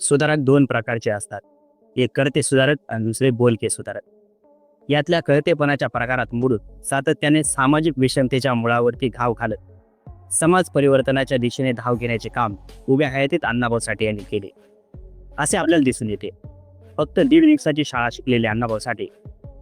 सुधारक दोन प्रकारचे असतात. एक करते सुधारक आणि दुसरे बोलके सुधारक. यातल्या कळतेपणाच्या प्रकारात मुडून सातत्याने सामाजिक विषमतेच्या मुळावरती घाव घालत समाज परिवर्तनाच्या दिशेने धाव घेण्याचे काम उभ्या हयातीत अण्णाभाऊ साठे यांनी केले. असे आपल्याला दिसून येते. फक्त दीड दिवसाची शाळा शिकलेले अण्णाभाऊ साठे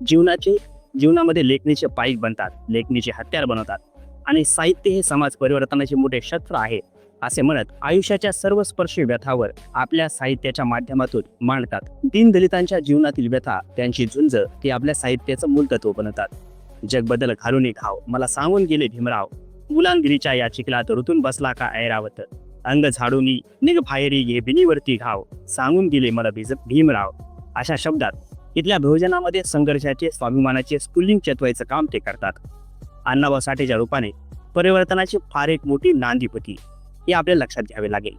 जीवनाचे जीवनामध्ये लेखणीचे पाईक बनतात लेखणीचे हत्यार बनवतात आणि साहित्य हे समाज परिवर्तनाचे मोठे शस्त्र आहे. असे म्हणत आयुष्याच्या सर्व स्पर्शी व्यथावर आपल्या साहित्याच्या माध्यमातून मांडतात. दीनदलितांच्या जीवनातील व्यथा त्यांची झुंज ते आपल्या साहित्याचं मूलतत्व बनवतात जगबदल घालून घाव मला सांगून गेले भीमराव. मुलांगिरीच्या या चिखलात ऋतून बसला का ऐरावत? अंग झाडूनी निघ फायरी घे बिनीवरती घाव. सांगून गेले मला भिज भीमराव. अशा शब्दात इथल्या भोजनामध्ये संघर्षाचे स्वाभिमानाचे स्फुल्लिंग चेतवायचं काम ते करतात. अण्णाभाऊ साठेच्या रूपाने परिवर्तनाची फार एक मोठी नांदी होती हे आपल्याला लक्षात घ्यावे लागेल.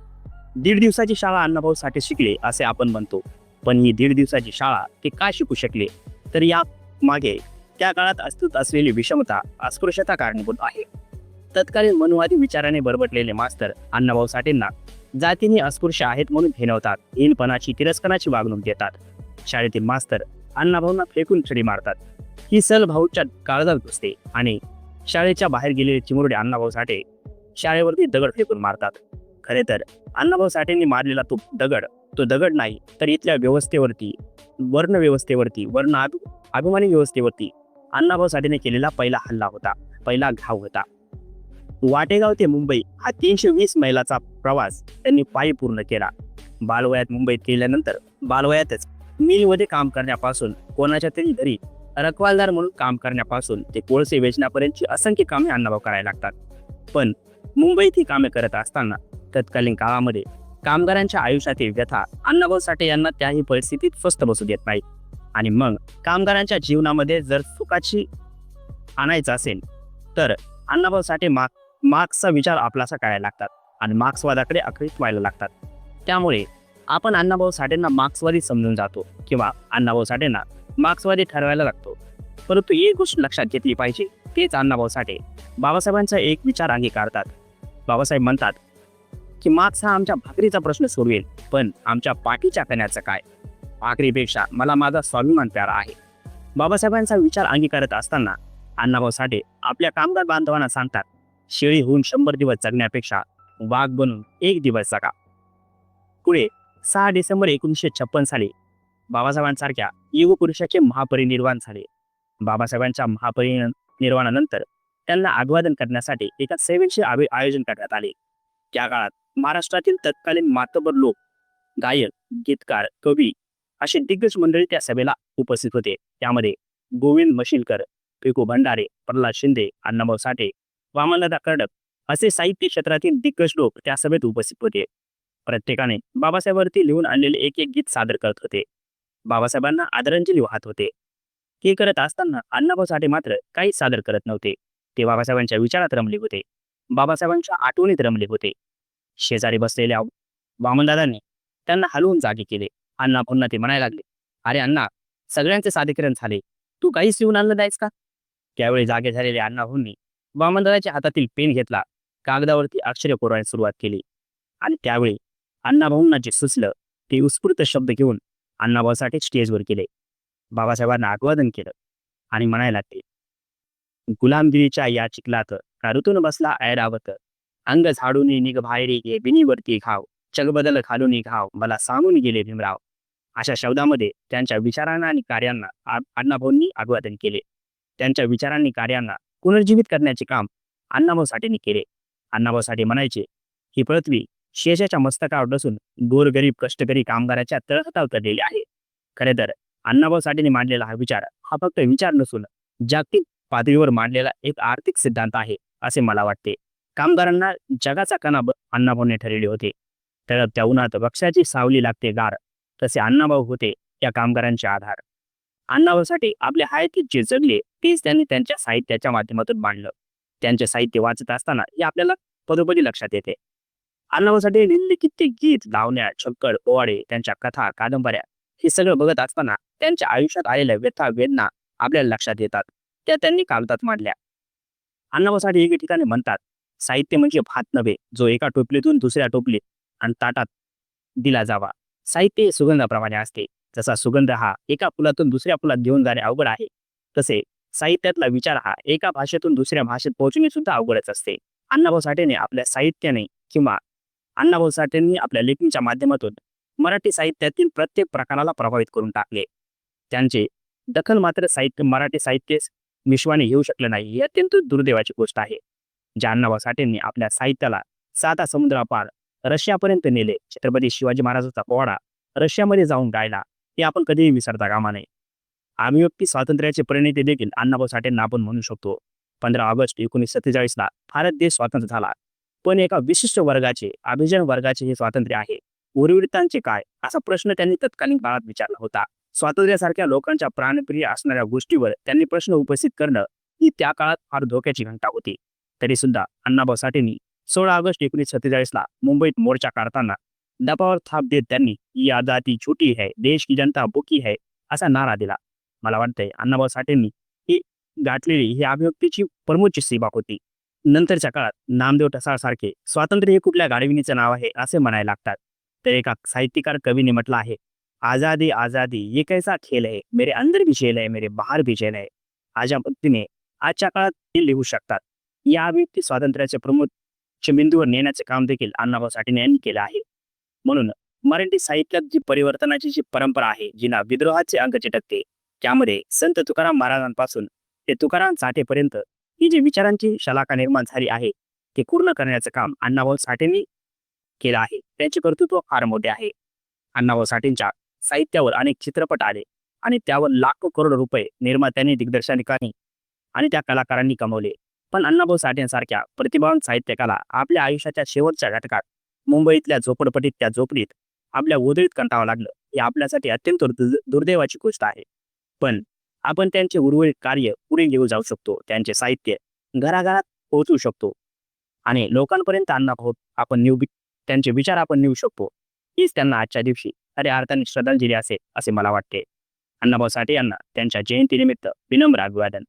दीड दिवसाची शाळा अण्णाभाऊ साठे शिकले असे आपण म्हणतो. पण ही दीड दिवसाची शाळा ते का शिकू शकले? तर या मागे त्या काळात अस्तित्व असलेली विषमता अस्पृश्यता कारणीभूत आहे. तत्कालीन मनुवादी विचाराने बरबटलेले मास्तर अण्णाभाऊ साठेंना जातीने अस्पृश्य आहेत म्हणून हिनवतात हीनपणाची तिरस्कराची वागणूक देतात. शाळेतील मास्तर अण्णाभाऊंना फेकून छडी मारतात. ही सल भाऊच्या काळजात घुसते आणि शाळेच्या बाहेर गेलेले चिमुरडे अण्णाभाऊ साठे शाळेवरती दगड फेकून मारतात. खरे तर अण्णाभाऊ साठेंनी मारलेला तो दगड तो दगड नाही तर इथल्या व्यवस्थेवरती वर्ण व्यवस्थेवरती वर्ण अभिमानी व्यवस्थेवरती अण्णाभाऊ साठेने केलेला पहिला हल्ला होता पहिला घाव होता. वाटेगाव ते मुंबई हा तीनशे वीस मैलाचा प्रवास त्यांनी पायी पूर्ण केला. बालवयात मुंबईत गेल्यानंतर बालवयातच मिलमध्ये काम करण्यापासून कोणाच्या तरी घरी रखवालदार म्हणून काम करण्यापासून ते कोळसे वेचण्यापर्यंतची असंख्य कामे अण्णाभाऊ करायला लागतात. पण मुंबईत ही कामे करत असताना तत्कालीन काळामध्ये कामगारांच्या आयुष्यातील व्यथा अण्णाभाऊ साठे यांना त्याही परिस्थितीत फस्त बसू देत नाही. आणि मग कामगारांच्या जीवनामध्ये जर सुखाची आणायचं असेल तर अण्णाभाऊ साठे मार्क मार्क्सचा विचार आपलासा करायला लागतात आणि मार्क्सवादाकडे आकर्षित व्हायला लागतात. त्यामुळे आपण अण्णाभाऊ साठेंना मार्क्सवादी समजून जातो किंवा अण्णाभाऊ साठेंना मार्क्सवादी ठरवायला लागतो. परंतु एक गोष्ट लक्षात घेतली पाहिजे तेच अण्णाभाऊ साठे बाबासाहेबांचा एक विचार अंगीकारतात. बाबासाहेब म्हणतात की मागचा आमच्या भाकरीचा प्रश्न सोडवेल पण आमच्या पाठीच्या कण्याचं काय? भाकरीपेक्षा मला माझा स्वाभिमान प्यारा आहे. बाबासाहेबांचा विचार अंगीकारत असताना अण्णाभाऊ साठे आपल्या कामगार बांधवांना सांगतात शेळी होऊन शंभर दिवस जगण्यापेक्षा वाघ बनून एक दिवस जगा. पुढे सहा डिसेंबर एकोणीसशे छप्पन साली बाबासाहेबांसारख्या युगपुरुषाचे महापरिनिर्वाण झाले. बाबासाहेबांच्या महापरिनिर्वाणानंतर त्यांना अभिवादन करण्यासाठी एका सेवेचे आयोजन करण्यात आले. त्या काळात महाराष्ट्रातील तत्कालीन मातबर लोक गायक गीतकार कवी अशी दिग्गज मंडळी त्या सभेला उपस्थित होते. त्यामध्ये गोविंद मशिलकर पिकू भंडारे प्रल्हाद शिंदे अण्णाभाऊ साठे वामनदा कर्डक असे साहित्य क्षेत्रातील दिग्गज लोक त्या सभेत उपस्थित होते. प्रत्येकाने बाबासाहेबांवरती लिहून आणलेले एक एक गीत सादर करत होते. बाबासाहेबांना आदरांजली वाहत होते. हे करत असताना अण्णाभाऊ साठे मात्र काहीच सादर करत नव्हते. ते बाबासाहेबांच्या विचारात रमले होते. बाबासाहेबांच्या आठवणीत रमले होते. शेजारी बसलेल्या वामनदादांनी त्यांना हलवून जागे केले. अण्णा पुन्हा ते म्हणायला लागले अरे अण्णा सगळ्यांचे सादरीकरण झाले. तू काहीच लिहून आणलं नाहीस का? त्यावेळी जागे झालेले अण्णाभाऊंनी वामनदादाच्या हातातील पेन घेतला. कागदावरती अक्षरे कोरायला सुरुवात केली. आणि त्यावेळी अण्णाभाऊंना जे सुचलं ते उत्स्फूर्त शब्द घेऊन अण्णाभाऊसाठी स्टेजवर केले बाबासाहेबांना अभिवादन केलं आणि म्हणायला लागले गुलामगिरीच्या या चिखलात का ऋतून बसला ऐरावत अंग झाडून निघ बाहेरी गे बिनीवरती घाव चगबदल खालून घाव मला सांगून गेले भीमराव. अशा शब्दामध्ये त्यांच्या विचारांना आणि कार्यांना अण्णाभाऊंनी अभिवादन केले. त्यांच्या विचारांनी कार्यांना पुनर्जीवित करण्याचे काम अण्णाभाऊ साठेंनी केले. अण्णाभाऊ साठे म्हणायचे ही पृथ्वी शेषाच्या मस्तकावर बसून गोरगरीब कष्टकरी कामगाराच्या तळहाता उतरलेली आहे. खरे तर अण्णाभाऊ साठेंनी मांडलेला हा विचार हा फक्त विचार नसून जागतिक पातळीवर मांडलेला एक आर्थिक सिद्धांत आहे असे मला वाटते. कामगारांना जगाचा कणा अण्णाभाऊने ठरवले होते. तर त्या उन्हात वक्षाची सावली लागते गार तसे अण्णाभाऊ होते या कामगारांचे आधार. अण्णाभाऊसाठी आपले हायतीत जे जगले तेच त्यांनी त्यांच्या साहित्याच्या माध्यमातून मांडलं. त्यांचे साहित्य वाचत असताना हे आपल्याला पदोपदी लक्षात येते. अण्णाभाऊसाठी लिहिलेले कित्येक गीत लावण्या छक्कड ओवाडे त्यांच्या कथा कादंबऱ्या हे सगळं बघत असताना त्यांच्या आयुष्यात आलेल्या व्यथा वेदना आपल्याला लक्षात येतात. त्या त्यांनी कागदात मांडल्या. अण्णाभाऊसाठी एके ठिकाणी म्हणतात साहित्य म्हणजे भात नव्हे जो एका टोपलीतून दुसऱ्या टोपलीत आणि ताटात दिला जावा. साहित्य हे सुगंधाप्रमाणे असते. जसा सुगंध हा एका फुलातून दुसऱ्या फुलात घेऊन जाणे अवघड आहे तसे साहित्यातला विचार हा एका भाषेतून दुसऱ्या भाषेत पोहोचणे सुद्धा अवघडच असते. अण्णाभाऊ साठेने आपल्या साहित्याने किंवा अण्णाभाऊ साठेंनी आपल्या लेखणीच्या माध्यमातून मराठी साहित्यातील प्रत्येक प्रकाराला प्रभावित करून टाकले. त्यांचे दखल मात्र साहित्य मराठी साहित्य विश्वाने घेऊ शकले नाही ही अत्यंत दुर्दैवाची गोष्ट आहे. ज्या अण्णाभाऊ साठेंनी आपल्या साहित्याला साता समुद्रापार रशियापर्यंत नेले. छत्रपती शिवाजी महाराजांचा पोवाडा रशियामध्ये जाऊन गायला हे आपण कधीही विसरता कामा नये. अभिव्यक्ती स्वातंत्र्याचे प्रणेते देखील अण्णाभाऊ साठेंना आपण म्हणू शकतो. पंधरा ऑगस्ट एकोणीसशे सत्तेचाळीसला भारत देश स्वतंत्र झाला. पण एका विशिष्ट वर्गाचे अभिजन वर्गाचे हे स्वातंत्र्य आहे. उर्वरितांचे काय? असा प्रश्न त्यांनी तत्कालीन काळात विचारला होता. स्वातंत्र्यासारख्या लोकांच्या प्राणप्रिय असणाऱ्या गोष्टीवर त्यांनी प्रश्न उपस्थित करणं ही त्या काळात फार धोक्याची घंटा होती. तरी सुद्धा अण्णाभाऊ साठेंनी सोळा ऑगस्ट एकोणीसशे सत्तेचाळीसला मुंबईत मोर्चा काढताना दबावर थाप देत त्यांनी या आजादी छोटी है देश की जनता बुकी है असा नारा दिला. मला वाटतंय अण्णाभाऊ साठेंनी ही गाठलेली ही अभिव्यक्तीची प्रमुख सेवा होती. नंतरच्या काळात नामदेव टसाळ सारखे स्वातंत्र्य हे कुठल्या गाडविणीचं नाव आहे असे म्हणायला लागतात. तर एका साहित्यकार कवीने म्हटलं आहे आजादी आजादी ये कैसा खेल आहे मेरे अंदर भी जेल आहे मेरे बाहेर भी जेल आहे अशा पद्धतीने आजच्या काळात ते लिहू शकतात। या व्यक्ती स्वातंत्र्याचे प्रमुख बिंदूवर नेण्याचे काम देखील अण्णाभाऊ साठेने यांनी केलं आहे. म्हणून मराठी साहित्यात जी परिवर्तनाची जी परंपरा आहे जिना विद्रोहाचे अंक चिटकते त्यामध्ये संत तुकाराम महाराजांपासून ते तुकाराम साठेपर्यंत ही जी विचारांची शलाका निर्माण झाली आहे ते पूर्ण करण्याचं काम अण्णाभाऊ साठेंनी केलं आहे. त्यांचे कर्तृत्व फार मोठे आहे. अण्णाभाऊ साठेंच्या साहित्यावर अनेक चित्रपट आले आणि त्यावर लाखो करोड रुपये निर्मात्यांनी दिग्दर्शकांनी आणि त्या कलाकारांनी कमवले. पण अण्णाभाऊ साठेंसारख्या प्रतिभावान साहित्यकाला आपल्या आयुष्याच्या शेवटच्या घटकात मुंबईतल्या झोपडपटीत त्या झोपडीत आपल्या उदळीत कंटावं लागलं ही आपल्यासाठी अत्यंत दुर्दैवाची गोष्ट आहे. पण आपण त्यांचे उर्वरित कार्य पुढे घेऊ जाऊ शकतो त्यांचे साहित्य घराघरात पोहोचवू शकतो आणि लोकांपर्यंत अण्णा होत आपण नेऊ त्यांचे विचार आपण नेऊ शकतो हीच त्यांना आजच्या दिवशी खऱ्या अर्थाने श्रद्धांजली असेल असे मला वाटते. अण्णाभाऊ साठे यांना त्यांच्या जयंतीनिमित्त विनम्र अभिवादन.